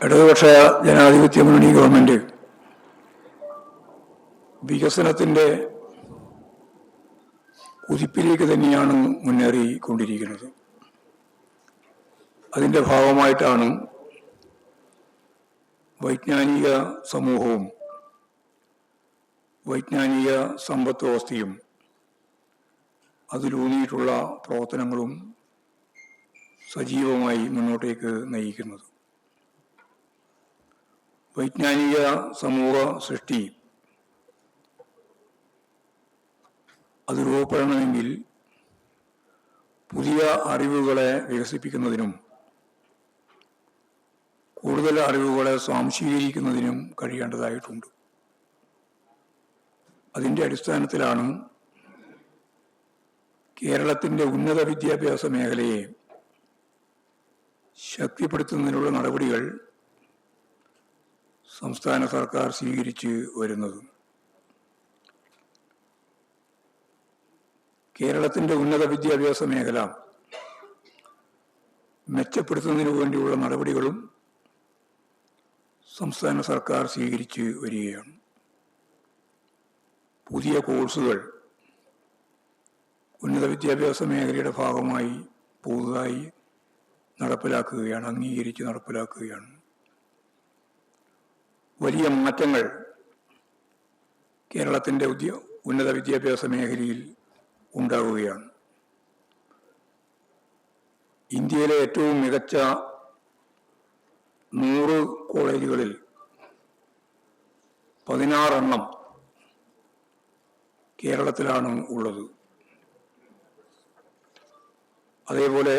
ഇടതുപക്ഷ ജനാധിപത്യ മുന്നണി ഗവൺമെന്റ് വികസനത്തിന്റെ കുതിപ്പിലേക്ക് തന്നെയാണ് മുന്നേറിക്കൊണ്ടിരിക്കുന്നത്. അതിന്റെ ഭാഗമായിട്ടാണ് വൈജ്ഞാനിക സമൂഹവും വൈജ്ഞാനിക സമ്പദ് വ്യവസ്ഥയും അതിലൂന്നിയിട്ടുള്ള പ്രവർത്തനങ്ങളും സജീവമായി മുന്നോട്ടേക്ക് നയിക്കുന്നത്. വൈജ്ഞാനിക സമൂഹ സൃഷ്ടി അത് രൂപപ്പെടണമെങ്കിൽ പുതിയ അറിവുകളെ വികസിപ്പിക്കുന്നതിനും കൂടുതൽ അറിവുകളെ സ്വാംശീകരിക്കുന്നതിനും കഴിയേണ്ടതായിട്ടുണ്ട്. അതിന്റെ അടിസ്ഥാനത്തിലാണ് കേരളത്തിന്റെ ഉന്നത വിദ്യാഭ്യാസ മേഖലയെ ശക്തിപ്പെടുത്തുന്നതിനുള്ള നടപടികൾ സംസ്ഥാന സർക്കാർ സ്വീകരിച്ച് വരുന്നത്. കേരളത്തിന്റെ ഉന്നത വിദ്യാഭ്യാസ മേഖല മെച്ചപ്പെടുത്തുന്നതിനു വേണ്ടിയുള്ള നടപടികളും സംസ്ഥാന സർക്കാർ സ്വീകരിച്ച് വരികയാണ്. പുതിയ കോഴ്സുകൾ ഉന്നത വിദ്യാഭ്യാസ മേഖലയുടെ ഭാഗമായി പുതുതായി നടപ്പിലാക്കുകയാണ് അംഗീകരിച്ച് നടപ്പിലാക്കുകയാണ്. വലിയ മാറ്റങ്ങൾ കേരളത്തിന്റെ ഉദ്യ ഉന്നത വിദ്യാഭ്യാസ മേഖലയിൽ ഉണ്ടാവുകയാണ്. ഇന്ത്യയിലെ ഏറ്റവും മികച്ച നൂറ് കോളേജുകളിൽ പതിനാറെണ്ണം കേരളത്തിലാണ് ഉള്ളത്. അതേപോലെ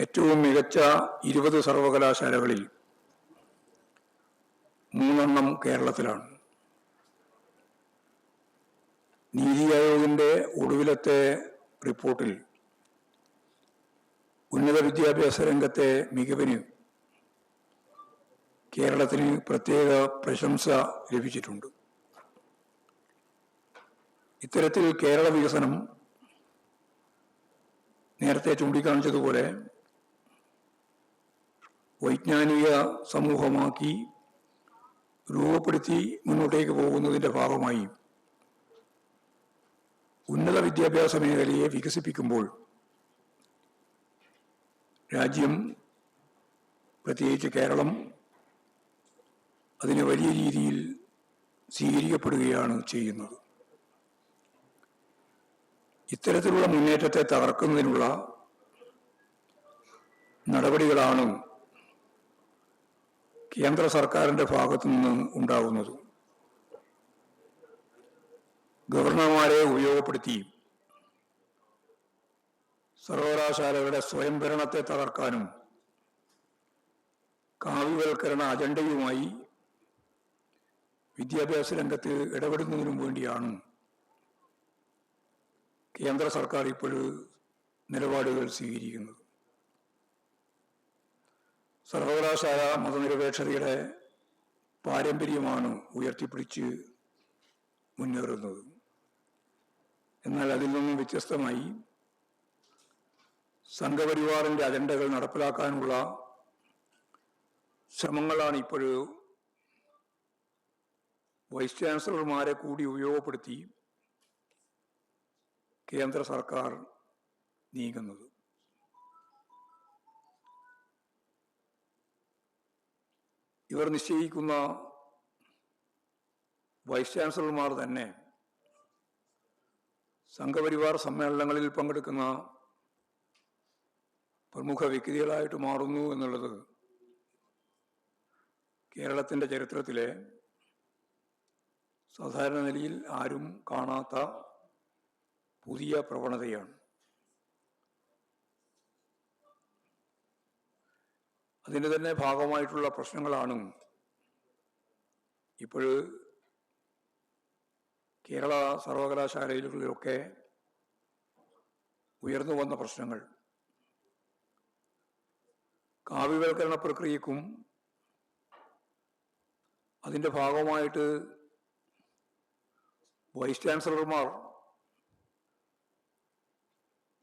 ഏറ്റവും മികച്ച ഇരുപത് സർവകലാശാലകളിൽ മൂന്നെണ്ണം കേരളത്തിലാണ്. നീതി ആയോഗിന്റെ ഒടുവിലത്തെ റിപ്പോർട്ടിൽ ഉന്നത വിദ്യാഭ്യാസ രംഗത്തെ മികവിന് കേരളത്തിന് പ്രത്യേക പ്രശംസ ലഭിച്ചിട്ടുണ്ട്. ഇത്തരത്തിൽ കേരള വികസനം നേരത്തെ ചൂണ്ടിക്കാണിച്ചതുപോലെ വൈജ്ഞാനിക സമൂഹമാക്കി രൂപപ്പെടുത്തി മുന്നോട്ടേക്ക് പോകുന്നതിന്റെ ഭാഗമായി ഉന്നത വിദ്യാഭ്യാസ മേഖലയെ വികസിപ്പിക്കുമ്പോൾ രാജ്യം പ്രത്യേകിച്ച് കേരളം അതിന് വലിയ രീതിയിൽ സ്വീകരിക്കപ്പെടുകയാണ് ചെയ്യുന്നത്. ഇത്തരത്തിലുള്ള മുന്നേറ്റത്തെ തകർക്കുന്നതിനുള്ള നടപടികളാണ് കേന്ദ്ര സർക്കാരിന്റെ ഭാഗത്തു നിന്ന് ഉണ്ടാകുന്നത്. ഗവർണർമാരെ ഉപയോഗപ്പെടുത്തി സർവകലാശാലകളുടെ സ്വയംഭരണത്തെ തകർക്കാനും കാവ്യവൽക്കരണ അജണ്ടയുമായി വിദ്യാഭ്യാസ രംഗത്ത് ഇടപെടുന്നതിനും വേണ്ടിയാണ് കേന്ദ്ര സർക്കാർ ഇപ്പോൾ നിലപാടുകൾ സ്വീകരിക്കുന്നത് സർവകലാശാല മതനിരപേക്ഷതയുടെ പാരമ്പര്യമാണ് ഉയർത്തിപ്പിടിച്ച് മുന്നേറുന്നത്. എന്നാൽ അതിൽ നിന്നും വ്യത്യസ്തമായി സംഘപരിവാറിന്റെ അജണ്ടകൾ നടപ്പിലാക്കാനുള്ള ശ്രമങ്ങളാണ് ഇപ്പോൾ വൈസ് ചാൻസലർമാരെ കൂടി ഉപയോഗപ്പെടുത്തി കേന്ദ്ര സർക്കാർ നീങ്ങുന്നത്. ഇവർ നിശ്ചയിക്കുന്ന വൈസ് ചാൻസലർമാർ തന്നെ സംഘപരിവാർ സമ്മേളനങ്ങളിൽ പങ്കെടുക്കുന്ന പ്രമുഖ വ്യക്തികളായിട്ട് മാറുന്നു എന്നുള്ളത് കേരളത്തിന്റെ ചരിത്രത്തിലെ സാധാരണ നിലയിൽ ആരും കാണാത്ത പുതിയ പ്രവണതയാണ്. അതിന് തന്നെ ഭാഗമായിട്ടുള്ള പ്രശ്നങ്ങളാണ് ഇപ്പോൾ കേരള സർവകലാശാലകളിലൊക്കെ ഉയർന്നു വന്ന പ്രശ്നങ്ങൾ. കാവ്യവൽക്കരണ പ്രക്രിയക്കും അതിന്റെ ഭാഗമായിട്ട് വൈസ് ചാൻസലർമാർ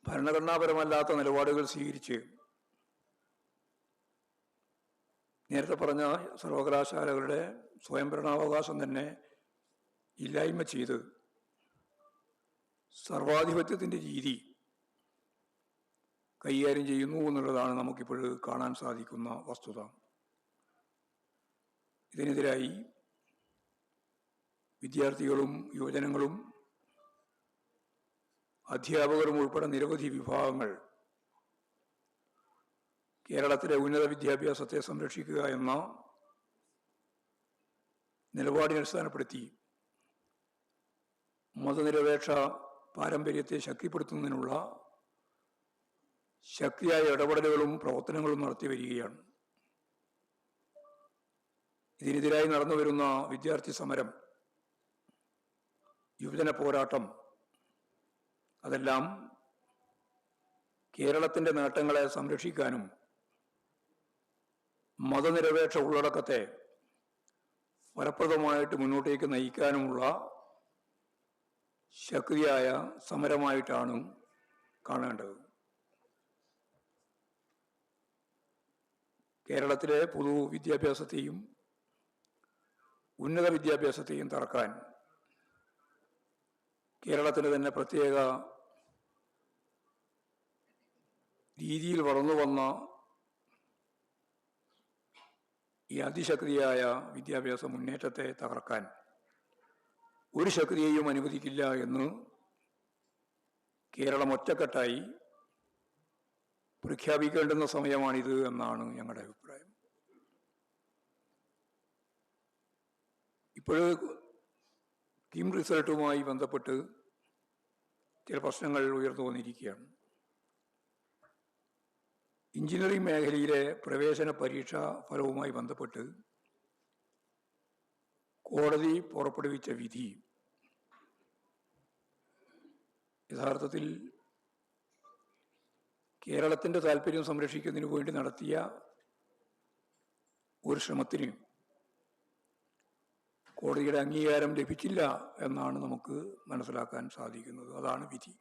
ഭരണഘടനാപരമല്ലാത്ത നിലപാടുകൾ സ്വീകരിച്ച് നേരത്തെ പറഞ്ഞ സർവകലാശാലകളുടെ സ്വയംഭരണാവകാശം തന്നെ ഇല്ലായ്മ ചെയ്ത് സർവാധിപത്യത്തിന്റെ രീതി കൈകാര്യം ചെയ്യുന്നു എന്നുള്ളതാണ് നമുക്കിപ്പോൾ കാണാൻ സാധിക്കുന്ന വസ്തുത. ഇതിനെതിരായി വിദ്യാർത്ഥികളും യുവജനങ്ങളും അധ്യാപകരും ഉൾപ്പെടെ നിരവധി വിഭാഗങ്ങൾ കേരളത്തിലെ ഉന്നത വിദ്യാഭ്യാസത്തെ സംരക്ഷിക്കുക എന്ന നിലപാടിനെ അടിസ്ഥാനപ്പെടുത്തി മതനിരപേക്ഷ പാരമ്പര്യത്തെ ശക്തിപ്പെടുത്തുന്നതിനുള്ള ശക്തിയായ ഇടപെടലുകളും പ്രവർത്തനങ്ങളും നടത്തി വരികയാണ്. ഇതിനെതിരായി നടന്നു വരുന്ന വിദ്യാർത്ഥി സമരം യുവജന പോരാട്ടം അതെല്ലാം കേരളത്തിന്റെ നേട്ടങ്ങളെ സംരക്ഷിക്കാനും മതനിരപേക്ഷ ഉള്ളടക്കത്തെ ഫലപ്രദമായിട്ട് മുന്നോട്ടേക്ക് നയിക്കാനുമുള്ള ശക്തിയായ സമരമായിട്ടാണ് കാണേണ്ടത്. കേരളത്തിലെ പൊതു വിദ്യാഭ്യാസത്തെയും ഉന്നത വിദ്യാഭ്യാസത്തെയും തറക്കാൻ കേരളത്തിന്റെ തന്നെ പ്രത്യേക രീതിയിൽ വളർന്നു വന്ന ഈ അതിശക്തിയായ വിദ്യാഭ്യാസ മുന്നേറ്റത്തെ തകർക്കാൻ ഒരു ശക്തിയെയും അനുവദിക്കില്ല എന്ന് കേരളം ഒറ്റക്കെട്ടായി പ്രഖ്യാപിക്കേണ്ടുന്ന സമയമാണിത് എന്നാണ് ഞങ്ങളുടെ അഭിപ്രായം. ഇപ്പോൾ കിം റിസൾട്ടുമായി ബന്ധപ്പെട്ട് ചില പ്രശ്നങ്ങൾ ഉയർന്നു വന്നിരിക്കുകയാണ്. എഞ്ചിനീയറിംഗ് മേഖലയിലെ പ്രവേശന പരീക്ഷാ ഫലവുമായി ബന്ധപ്പെട്ട് കോടതി പുറപ്പെടുവിച്ച വിധി യഥാർത്ഥത്തിൽ കേരളത്തിന്റെ താല്പര്യം സംരക്ഷിക്കുന്നതിന് വേണ്ടി നടത്തിയ ഒരു ശ്രമത്തിന് കോടതിയുടെ അംഗീകാരം ലഭിച്ചില്ല എന്നാണ് നമുക്ക് മനസ്സിലാക്കാൻ സാധിക്കുന്നത്. അതാണ് വിധി.